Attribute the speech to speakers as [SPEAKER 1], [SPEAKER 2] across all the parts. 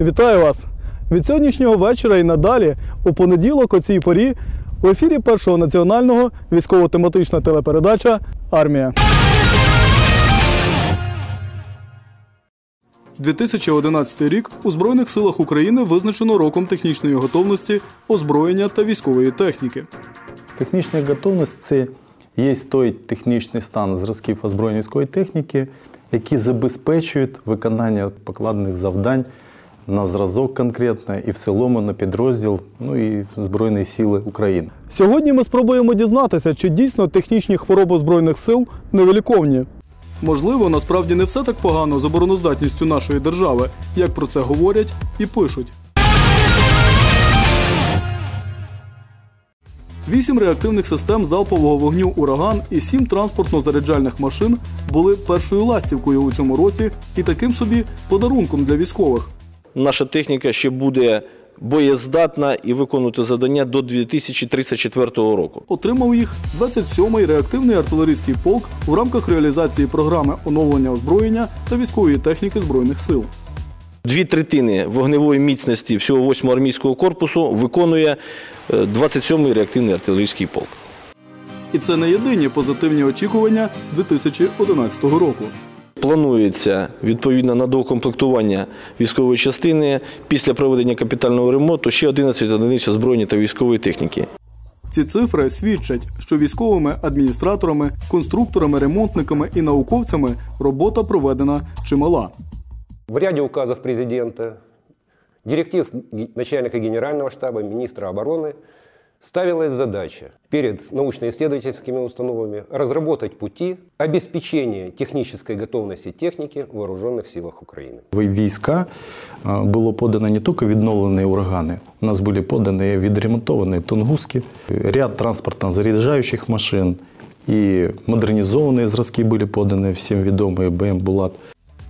[SPEAKER 1] Вітаю вас! Від сьогоднішнього вечора і надалі, у понеділок, о цій порі, у ефірі першого національного військово-тематична телепередача Армія. 2011 рік у Збройних силах України визначено роком технічної готовності, озброєння та військової техніки.
[SPEAKER 2] Технічна готовність це є той технічний стан зразків озброєння військової техніки, які забезпечують виконання покладених завдань на зразок конкретно і в цілому на підрозділ, ну і Збройні Сили України.
[SPEAKER 1] Сьогодні ми спробуємо дізнатися, чи дійсно технічні хвороби Збройних сил невиліковні. Можливо, насправді не все так погано з обороноздатністю нашої держави, як про це говорять і пишуть. Вісім реактивних систем залпового вогню Ураган і сім транспортно-заряджальних машин були першою ластівкою у цьому році і таким собі подарунком для військових.
[SPEAKER 3] Наша техніка ще буде боєздатна і виконувати завдання до 2034 року.
[SPEAKER 1] Отримав їх 27-й реактивний артилерійський полк в рамках реалізації програми оновлення озброєння та військової техніки Збройних сил.
[SPEAKER 3] Дві третини вогневої міцності всього 8-го армійського корпусу виконує е, 27-й реактивний артилерійський полк.
[SPEAKER 1] І це не єдині позитивні очікування 2011 року.
[SPEAKER 3] Планується відповідно на доукомплектування військової частини після проведення капітального ремонту ще 11 одиниць озброєння та військової техніки.
[SPEAKER 1] Ці цифри свідчать, що військовими адміністраторами, конструкторами, ремонтниками і науковцями робота проведена чимала.
[SPEAKER 4] В ряде указов президента, директив начальника генерального штаба, министра обороны ставилась задача перед научно-исследовательскими установами разработать пути обеспечения технической готовности техники в вооруженных силах Украины.
[SPEAKER 2] В війська е, було подано не тільки відновлені урагани, у нас були подані відремонтовані тунгуски, ряд транспортно-заряджаючих машин і модернізовані зразки були подані всім відомі БМ Булат.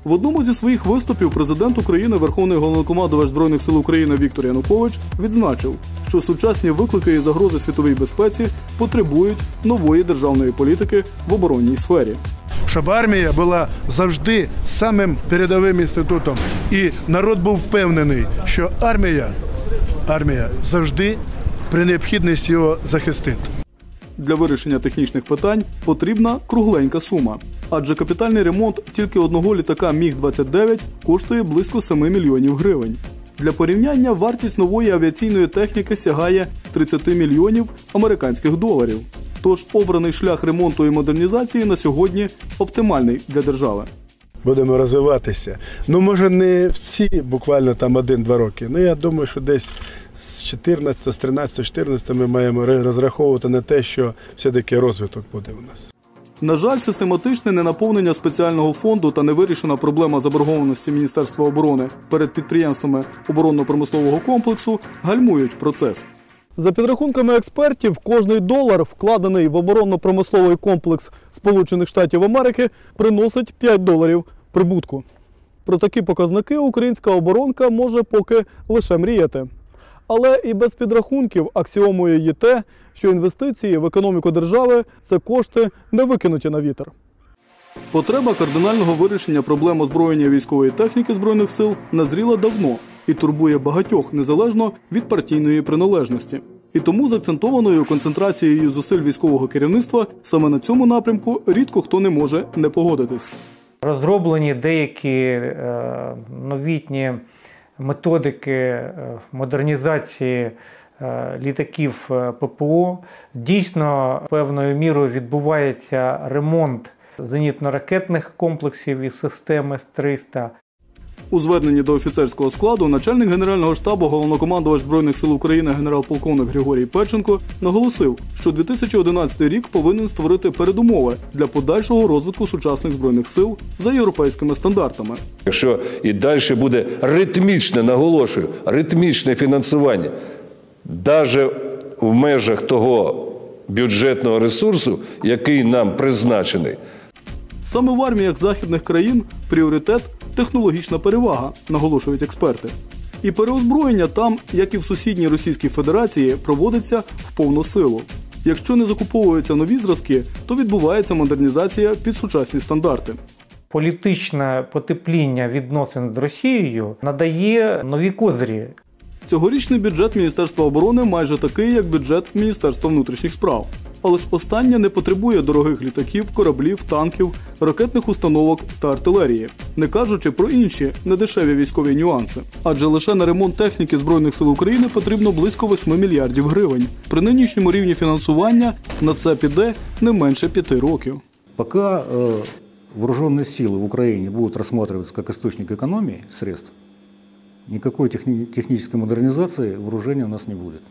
[SPEAKER 1] В одному зі своїх виступів президент України, Верховний головнокомандувач Збройних сил України Віктор Янукович відзначив, що сучасні виклики і загрози світовій безпеці потребують нової державної політики в оборонній сфері.
[SPEAKER 5] щоб армія була завжди самим передовим інститутом, і народ був впевнений, що армія, армія завжди при необхідності його захистить.
[SPEAKER 1] Для вирішення технічних питань потрібна кругленька сума. Адже капітальний ремонт тільки одного літака Міг-29 коштує близько 7 мільйонів гривень. Для порівняння вартість нової авіаційної техніки сягає 30 мільйонів американських доларів. Тож обраний шлях ремонту і модернізації на сьогодні оптимальний для держави.
[SPEAKER 5] Будемо розвиватися. Ну, може, не в ці буквально там один-два роки. Ну, я думаю, що десь з 14, з 13, 14 ми маємо розраховувати на те, що все-таки розвиток буде у нас.
[SPEAKER 1] На жаль, систематичне ненаповнення спеціального фонду та невирішена проблема заборгованості Міністерства оборони перед підприємствами оборонно-промислового комплексу гальмують процес. За підрахунками експертів, кожний долар, вкладений в оборонно-промисловий комплекс Сполучених Штатів Америки, приносить 5 доларів прибутку. Про такі показники українська оборонка може поки лише мріяти. Але і без підрахунків аксіомою є те, що інвестиції в економіку держави це кошти не викинуті на вітер. Потреба кардинального вирішення проблем озброєння військової техніки збройних сил назріла давно і турбує багатьох незалежно від партійної приналежності. І тому з акцентованою концентрацією зусиль військового керівництва саме на цьому напрямку рідко хто не може не погодитись.
[SPEAKER 6] Розроблені деякі е, новітні методики е, модернізації е, літаків ППО. Дійсно, певною мірою відбувається ремонт зенітно-ракетних комплексів і системи С-300.
[SPEAKER 1] У зверненні до офіцерського складу начальник генерального штабу головнокомандувач збройних сил України генерал-полковник Григорій Печенко наголосив, що 2011 рік повинен створити передумови для подальшого розвитку сучасних збройних сил за європейськими стандартами.
[SPEAKER 7] Якщо і далі буде ритмічне, наголошую, ритмічне фінансування, навіть в межах того бюджетного ресурсу, який нам призначений,
[SPEAKER 1] Саме в арміях західних країн пріоритет технологічна перевага, наголошують експерти. І переозброєння там, як і в сусідній Російській Федерації, проводиться в повну силу. Якщо не закуповуються нові зразки, то відбувається модернізація під сучасні стандарти.
[SPEAKER 6] політичне потепління відносин з Росією надає нові козирі
[SPEAKER 1] Цьогорічний бюджет Міністерства оборони майже такий, як бюджет Міністерства внутрішніх справ Але ж останнє не потребує дорогих літаків, кораблів, танків, ракетних установок та артилерії, не кажучи про інші недешеві військові нюанси. Адже лише на ремонт техніки Збройних сил України потрібно близько 8 мільярдів гривень. При нинішньому рівні фінансування на це піде не менше п'яти років.
[SPEAKER 8] Пока э, вооруженные силы в Украине будут рассматриваться как источник экономии средств, никакой техни- технической модернизации вооружения у нас не будет.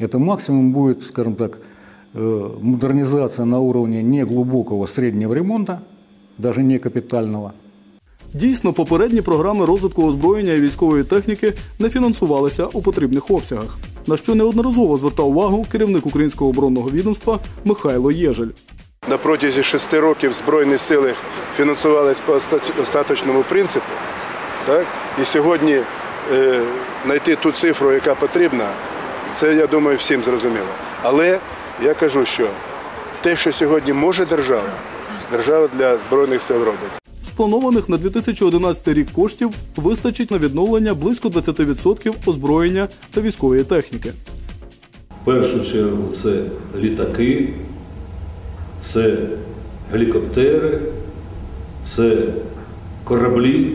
[SPEAKER 8] Это максимум будет, скажем так, э, модернизация на уровне неглубокого среднего ремонта, даже не капитального.
[SPEAKER 1] Дійсно, попередні програми розвитку озброєння і військової техніки не фінансувалися у потрібних обсягах, на що неодноразово звертав увагу керівник українського оборонного відомства Михайло Єжель.
[SPEAKER 5] На протязі шести років Збройні сили фінансувались по остаточному принципу. Так? І сьогодні е, знайти ту цифру, яка потрібна, це, я думаю, всім зрозуміло. Але я кажу, що те, що сьогодні може держава, держава для Збройних сил робить.
[SPEAKER 1] Спланованих на 2011 рік коштів вистачить на відновлення близько 20% озброєння та військової техніки.
[SPEAKER 7] В першу чергу це літаки, це гелікоптери, це кораблі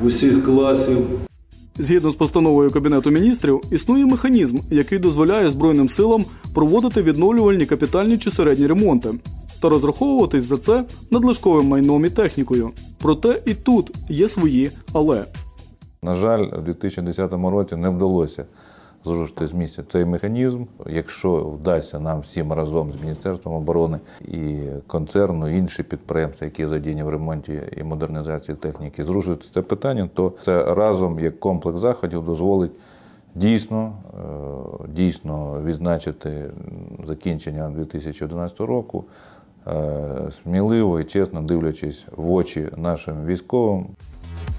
[SPEAKER 7] усіх класів.
[SPEAKER 1] Згідно з постановою Кабінету міністрів, існує механізм, який дозволяє Збройним силам проводити відновлювальні капітальні чи середні ремонти та розраховуватись за це надлишковим майном і технікою. Проте і тут є свої але.
[SPEAKER 9] На жаль, у 2010 році не вдалося зрушити з місця цей механізм. Якщо вдасться нам всім разом з Міністерством оборони і концерну, і інші підприємства, які задіяні в ремонті і модернізації техніки, зрушити це питання, то це разом як комплекс заходів дозволить дійсно, е, дійсно відзначити закінчення 2011 року. е, Сміливо і чесно дивлячись в очі нашим військовим,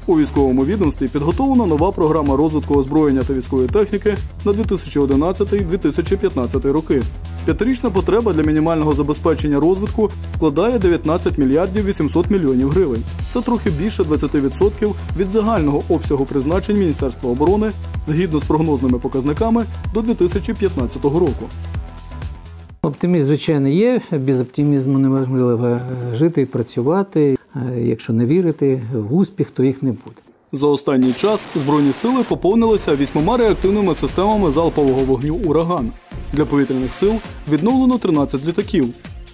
[SPEAKER 1] У військовому відомстві підготовлена нова програма розвитку озброєння та військової техніки на 2011-2015 роки. П'ятирічна потреба для мінімального забезпечення розвитку складає 19 мільярдів 800 мільйонів гривень. Це трохи більше 20% від загального обсягу призначень Міністерства оборони згідно з прогнозними показниками до 2015 року.
[SPEAKER 10] Оптимізм, звичайно, є. Без оптимізму неможливо е, жити і працювати. Е, Якщо не вірити в успіх, то їх не буде.
[SPEAKER 1] За останній час збройні сили поповнилися вісьмома реактивними системами залпового вогню Ураган. Для повітряних сил відновлено 13 літаків.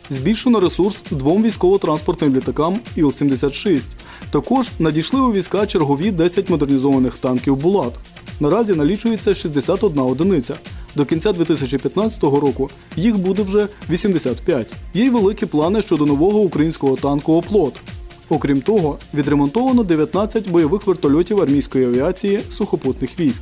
[SPEAKER 1] Збільшено ресурс двом військово-транспортним літакам Іл-76. Також надійшли у війська чергові 10 модернізованих танків Булат. Наразі налічується 61 одиниця. До кінця 2015 року їх буде вже 85. Є й великі плани щодо нового українського танку Оплот. Окрім того, відремонтовано 19 бойових вертольотів армійської авіації сухопутних військ.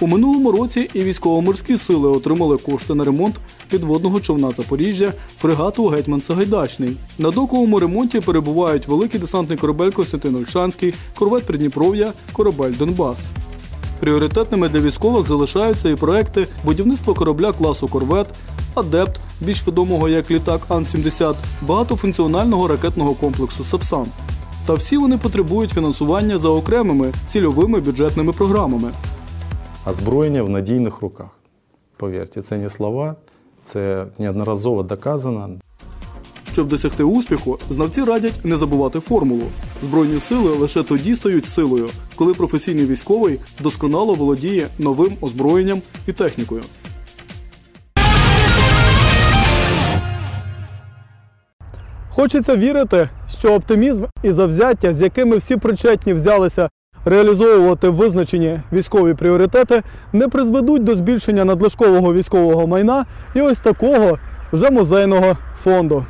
[SPEAKER 1] У минулому році і військово-морські сили отримали кошти на ремонт підводного човна Запоріжжя, фрегату Гетьман Сагайдачний. На доковому ремонті перебувають великий десантний корабель Костянтин Ольшанський, корвет Придніпров'я, корабель Донбас. Пріоритетними для військових залишаються і проекти будівництва корабля класу Корвет, Адепт, більш відомого як літак Ан-70, багатофункціонального ракетного комплексу Сапсан. Та всі вони потребують фінансування за окремими цільовими бюджетними програмами.
[SPEAKER 2] Озброєння в надійних руках. Повірте, це не слова, це неодноразово доказано.
[SPEAKER 1] Щоб досягти успіху, знавці радять не забувати формулу. Збройні сили лише тоді стають силою, коли професійний військовий досконало володіє новим озброєнням і технікою. Хочеться вірити, що оптимізм і завзяття, з якими всі причетні взялися реалізовувати визначені військові пріоритети, не призведуть до збільшення надлишкового військового майна і ось такого вже музейного фонду.